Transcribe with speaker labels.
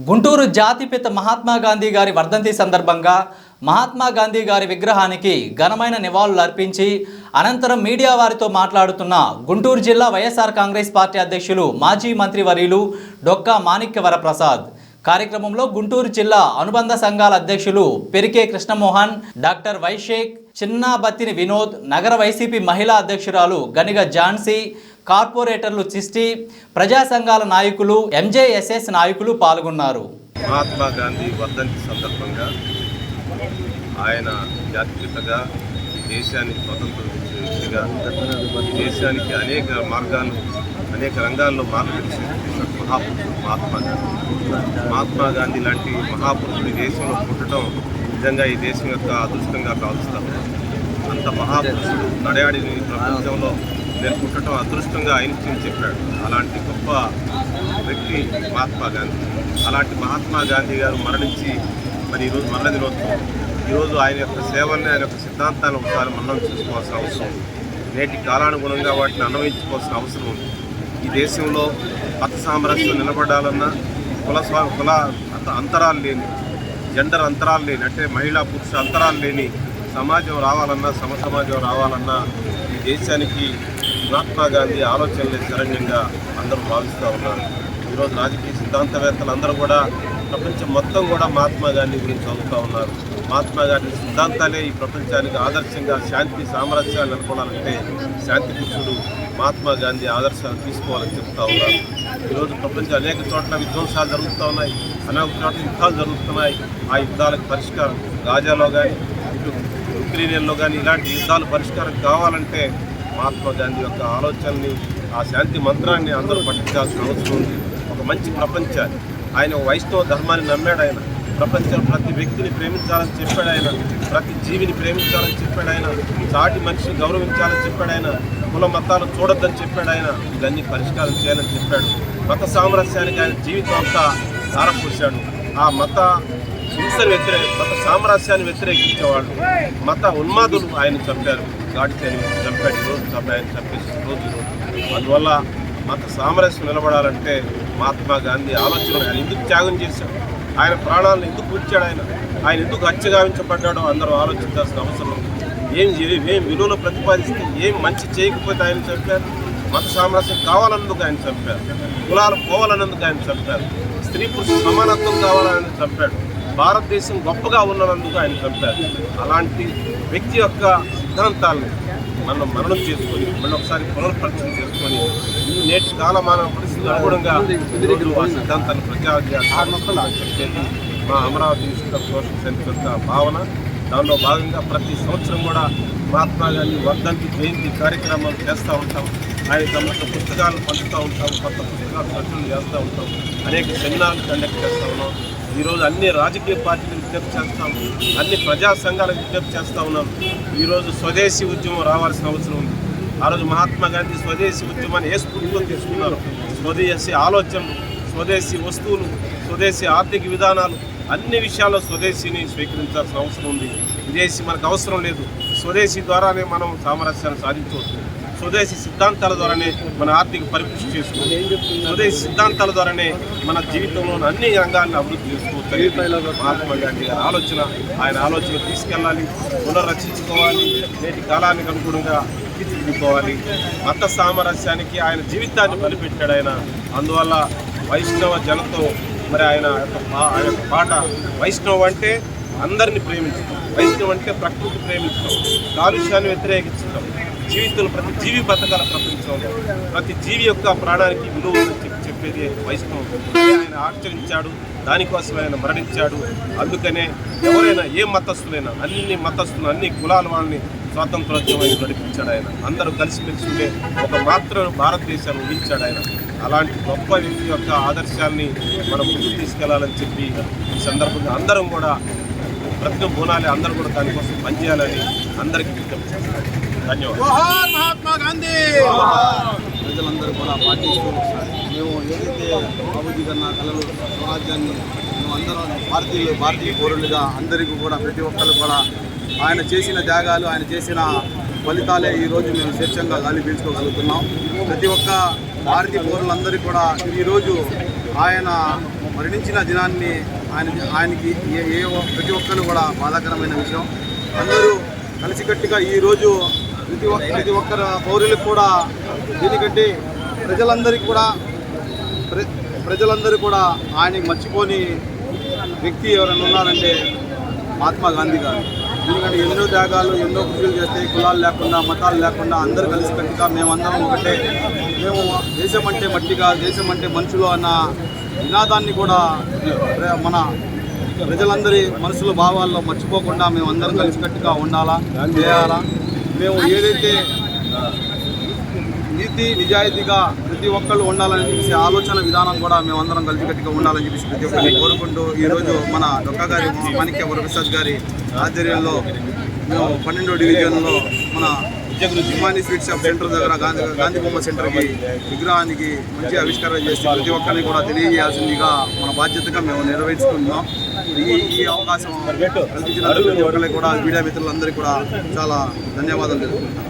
Speaker 1: గుంటూరు జాతిపిత మహాత్మా గాంధీ గారి వర్ధంతి సందర్భంగా మహాత్మా గాంధీ గారి విగ్రహానికి ఘనమైన నివాళులు అర్పించి అనంతరం మీడియా వారితో మాట్లాడుతున్న గుంటూరు జిల్లా వైఎస్ఆర్ కాంగ్రెస్ పార్టీ అధ్యక్షులు మాజీ మంత్రివర్యులు డొక్కా మాణిక్యవర ప్రసాద్ కార్యక్రమంలో గుంటూరు జిల్లా అనుబంధ సంఘాల అధ్యక్షులు పెరికే కృష్ణమోహన్ డాక్టర్ వైషేక్ చిన్నాబత్తిని వినోద్ నగర వైసీపీ మహిళా అధ్యక్షురాలు గనిగ ఝాన్సీ కార్పొరేటర్లు చిష్టి ప్రజా సంఘాల నాయకులు ఎంజేఎస్ఎస్ నాయకులు పాల్గొన్నారు.
Speaker 2: మహాత్మా గాంధీ వర్ధంతి సందర్భంగా ఆయన జాతిపితగా దేశానికి స్వతంత్రం వ్యక్తిగా దేశానికి అనేక మార్గాలు అనేక రంగాల్లో మార్గదర్శనం చేసిన మహాపురుషుడు మహాత్మా గాంధీ. మహాత్మా గాంధీ లాంటి మహాపురుషుడు ఈ దేశంలో పుట్టడం నిజంగా ఈ దేశం యొక్క అదృష్టంగా కాలుస్తాం. అంత మహాపురుషుడు నడయాడిని ప్రపంచంలో నేను పుట్టడం అదృష్టంగా ఆయన చెప్పాడు. అలాంటి గొప్ప వ్యక్తి మహాత్మా గాంధీ. అలాంటి మహాత్మా గాంధీ గారు మరణించి మరి ఈరోజు మరణ దినోత్సవం ఈరోజు ఆయన యొక్క సేవల్ని ఆయన యొక్క సిద్ధాంతాలను ఒకసారి మనం చూసుకోవాల్సిన అవసరం ఉంది. నేటి కాలానుగుణంగా వాటిని అన్వయించుకోవాల్సిన అవసరం ఉంది. ఈ దేశంలో మత సామరస్యం నిలబడాలన్నా కుల స్వా కుల అంతరాలు లేని జెండర్ అంతరాలు లేని అంటే మహిళా పురుష అంతరాలు లేని సమాజం రావాలన్నా సమ సమాజం రావాలన్నా ఈ దేశానికి మహాత్మా గాంధీ ఆలోచనలే శరణ్యంగా అందరూ భావిస్తూ ఉన్నారు. ఈరోజు రాజకీయ సిద్ధాంతవేత్తలు అందరూ కూడా ప్రపంచం మొత్తం కూడా మహాత్మా గాంధీ గురించి చదువుతూ ఉన్నారు. మహాత్మా గాంధీ సిద్ధాంతాలే ఈ ప్రపంచానికి ఆదర్శంగా శాంతి సామరస్యాలు నెలకొనాలంటే శాంతి పురుషుడు మహాత్మా గాంధీ ఆదర్శాలు తీసుకోవాలని చెప్తా ఉన్నారు. ఈరోజు ప్రపంచం అనేక చోట్ల విధ్వంసాలు జరుగుతూ ఉన్నాయి. అనేక చోట్ల యుద్ధాలు జరుగుతున్నాయి. ఆ యుద్ధాలకు పరిష్కారం గాజాలో కానీ ఇటు ఉక్రెయిన్లో కానీ ఇలాంటి యుద్ధాలు పరిష్కారం కావాలంటే మహాత్మా గాంధీ యొక్క ఆలోచనని ఆ శాంతి మంత్రాన్ని అందరూ పట్టించాల్సిన అవసరం ఉంది. ఒక మంచి ప్రపంచాన్ని. ఆయన వైష్ణవ ధర్మాన్ని నమ్మాడు ఆయన. ప్రపంచంలో ప్రతి వ్యక్తిని ప్రేమించాలని చెప్పాడు ఆయన. ప్రతి జీవిని ప్రేమించాలని చెప్పాడు ఆయన. సాటి మనిషిని గౌరవించాలని చెప్పాడు ఆయన. కుల మతాలు చూడొద్దని చెప్పాడు ఆయన. ఇవన్నీ పరిష్కారం చేయాలని చెప్పాడు. మత సామరస్యానికి ఆయన జీవితం అంతా ధారపోశాడు. ఆ మత హింసను వ్యతిరేక మత సామరస్యాన్ని వ్యతిరేకించేవాళ్ళు మత ఉన్మాదులు ఆయన చంపారు. గాడికి ఆయన చంపాడు ఈరోజు చంపి ఆయన చంపేసి రోజు అందువల్ల మత సామరస్యం నిలబడాలంటే మహాత్మా గాంధీ ఆలోచన ఆయన ఎందుకు త్యాగం చేశాడు? ఆయన ప్రాణాలను ఎందుకు కూర్చాడు ఆయన? ఆయన ఎందుకు హత్యగావించబడ్డాడో అందరూ ఆలోచించాల్సిన అవసరం ఉంది. ఏం ఏం విలువలు ప్రతిపాదిస్తే ఏం మంచి చేయకపోతే ఆయన చంపారు? మత సామరస్యం కావాలన్నందుకు ఆయన చంపారు. కులాలు పోవాలన్నందుకు ఆయన చంపారు. స్త్రీ పురుష సమానత్వం కావాలని చంపాడు. భారతదేశం గొప్పగా ఉన్నందుకు ఆయన చంపారు. అలాంటి వ్యక్తి యొక్క సిద్ధాంతాలను మనం మరణం చేసుకొని మళ్ళీ ఒకసారి పునర్పరిచయం చేసుకొని నేటి కాలమాన పరిస్థితులు అనుగుణంగా ఆ సిద్ధాంతాన్ని ప్రజాధ్యాన్ని చెప్పేది మా అమరావతి ఇన్స్టిట్యూట్ సోషల్ సైన్స్ యొక్క భావన. దానిలో భాగంగా ప్రతి సంవత్సరం కూడా మహాత్మా గాంధీ వర్ధంతి జయంతి కార్యక్రమాలు చేస్తూ ఉంటాం. ఆయన సంబంధించిన పుస్తకాలు పంచుతూ ఉంటాం కొత్త పుస్తకాలు ప్రచురణ చేస్తూ ఉంటాం. అనేక సెమినార్లు కండక్ట్ చేస్తూ ఉన్నాం. ఈరోజు అన్ని రాజకీయ పార్టీలు విజ్ఞప్తి చేస్తాం అన్ని ప్రజా సంఘాలకు విజ్ఞప్తి చేస్తూ ఉన్నాం. ఈరోజు స్వదేశీ ఉద్యమం రావాల్సిన అవసరం ఉంది. ఆ రోజు మహాత్మా గాంధీ స్వదేశీ ఉద్యమాన్ని ఏ స్ఫూర్తితో తీసుకున్నారు? స్వదేశీ ఆలోచనలు స్వదేశీ వస్తువులు స్వదేశీ ఆర్థిక విధానాలు అన్ని విషయాల్లో స్వదేశీని స్వీకరించాల్సిన అవసరం ఉంది. విదేశీ మనకు అవసరం లేదు. స్వదేశీ ద్వారానే మనం సామరస్యాన్ని సాధించవచ్చు. స్వదేశీ సిద్ధాంతాల ద్వారానే మన ఆర్థిక పరిపుష్టి చేసుకోవచ్చు స్వదేశీ సిద్ధాంతాల ద్వారానే మన జీవితంలోని అన్ని రంగాలను అభివృద్ధి చేసుకోవచ్చు మహాత్మా గాంధీ గారి ఆలోచన ఆయన ఆలోచన తీసుకెళ్ళాలి పునర్రచించుకోవాలి నేటి కాలానికి అనుగుణంగా తీర్చిదిద్దుకోవాలి. మత సామరస్యానికి ఆయన జీవితాన్ని బలిపెట్టాడు ఆయన. అందువల్ల వైష్ణవ జనతో మరి ఆయన ఆయన యొక్క పాట వైష్ణవం అంటే అందరిని ప్రేమించడం వైష్ణవం అంటే ప్రకృతి ప్రేమించడం కాలుష్యాన్ని వ్యతిరేకించడం జీవితంలో ప్రతి జీవి బతకాల ప్రపంచంలో ప్రతి జీవి యొక్క ప్రాణానికి విలువ ఉందని చెప్పి చెప్పేది వైష్ణవం. ఆయన ఆచరించాడు దానికోసం ఆయన మరణించాడు. అందుకనే ఎవరైనా ఏ మతస్థులైనా అన్ని మతస్థులు అన్ని కులాల వాళ్ళని స్వాతంత్రోద్యమాన్ని నడిపించాడు ఆయన. అందరూ కలిసిమెలిసి ఉండే ఒక మాత్రం భారతదేశాన్ని ఊహించాడు ఆయన. అలాంటి గొప్ప వ్యక్తి యొక్క ఆదర్శాన్ని మనం ముందుకు తీసుకెళ్ళాలని చెప్పి ఈ సందర్భంగా అందరం కూడా ప్రతి బోనాలి అందరూ కూడా దానికోసం పనిచేయాలని అందరికీ విజ్ఞప్తి చేస్తున్నాను. ధన్యవాదాలు.
Speaker 3: మహాత్మా గాంధీ!
Speaker 4: ప్రజలందరూ కూడా పాటిస్తూ మేము ఏదైతే బాబుజీ కన్నా కళలు స్వరాజ్యాన్ని మేము అందరం భారతీయులు భారతీయ పౌరులుగా అందరికీ కూడా ప్రతి ఒక్కరు కూడా ఆయన చేసిన త్యాగాలు ఆయన చేసిన ఫలితాలే ఈరోజు మేము స్వేచ్ఛంగా గాలి పీల్చుకోగలుగుతున్నాం. ప్రతి ఒక్క భారతీయ పౌరులందరికీ కూడా ఈరోజు ఆయన మరణించిన దినాన్ని ఆయన ఆయనకి ఏ ఏ ప్రతి ఒక్కరు కూడా బాధాకరమైన విషయం. అందరూ కలిసికట్టుగా ఈరోజు ప్రతి ఒక్క ప్రతి ఒక్కరు పౌరులకు కూడా దీనికంటే ప్రజలందరికీ కూడా ప్ర ప్రజలందరూ కూడా ఆయనకి మర్చిపోని వ్యక్తి ఎవరైనా ఉన్నారంటే మహాత్మా గాంధీ గారు. ఎందుకంటే ఎన్నో త్యాగాలు ఎన్నో కృషులు చేస్తే కులాలు లేకుండా మతాలు లేకుండా అందరూ కలిసి కట్టుగా మేమందరం ఒకటే. మేము దేశం అంటే మట్టిగా దేశం అంటే మనుషులు అన్న నినాదాన్ని కూడా మన ప్రజలందరి మనసుల భావాల్లో మర్చిపోకుండా మేము అందరం కలిసికట్టుగా ఉండాలా చేయాలా? మేము ఏదైతే నీతి నిజాయితీగా ప్రతి ఒక్కళ్ళు ఉండాలని చెప్పేసి ఆలోచన విధానం కూడా మేమందరం కలిసికట్టుగా ఉండాలని చెప్పేసి ప్రతి ఒక్కరిని కోరుకుంటూ ఈరోజు మన దొక్క గారి మాణిక్య వరప్రసాద్ గారి ఆధ్వర్యంలో మేము పన్నెండో డివిజన్లో మన హిమాని స్వీట్ షాప్ సెంటర్ దగ్గర గాంధీ గాంధీ బొమ్మ సెంటర్కి విగ్రహానికి మంచి ఆవిష్కారం చేసి ప్రతి ఒక్కరిని కూడా తెలియజేయాల్సిందిగా మన బాధ్యతగా మేము నెరవేర్చుకుంటున్నాం ఈ ఈ అవకాశం కల్పించిన ప్రతి ఒక్కరికి కూడా మీడియా మిత్రులందరికీ కూడా చాలా ధన్యవాదాలు తెలుపుకుంటున్నాం.